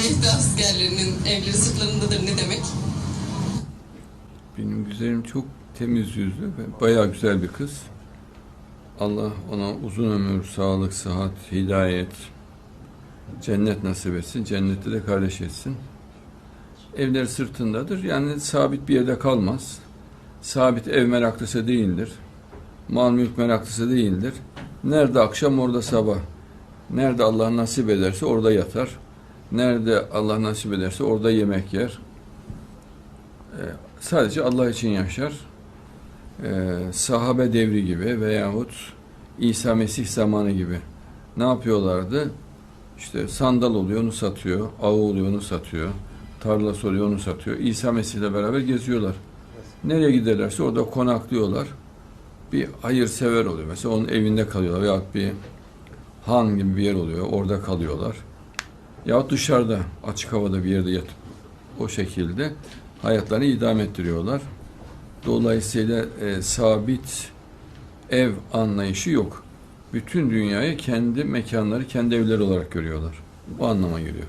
Mehdi askerlerinin evleri sırtlarındadır ne demek? Benim güzelim çok temiz yüzlü ve bayağı güzel bir kız. Allah ona uzun ömür, sağlık, sıhhat, hidayet, cennet nasip etsin. Cennette de kardeş etsin. Evler sırtındadır. Yani sabit bir yerde kalmaz. Sabit ev meraklısı değildir. Mal mülk meraklısı değildir. Nerede akşam orada sabah. Nerede Allah nasip ederse orada yatar. Nerede Allah nasip ederse orada yemek yer. Ee, sadece Allah için yaşar. Ee, sahabe devri gibi veyahut İsa Mesih zamanı gibi. Ne yapıyorlardı? İşte sandal oluyor onu satıyor, ağı oluyor onu satıyor, tarlası oluyor onu satıyor. İsa Mesih'le beraber geziyorlar. Nereye giderlerse orada konaklıyorlar. Bir hayırsever oluyor. Mesela onun evinde kalıyorlar veyahut bir han gibi bir yer oluyor. Orada kalıyorlar. Yahut dışarıda açık havada bir yerde yatıp o şekilde hayatlarını idame ettiriyorlar. Dolayısıyla e, sabit ev anlayışı yok. Bütün dünyayı kendi mekanları, kendi evleri olarak görüyorlar. Bu anlama geliyor.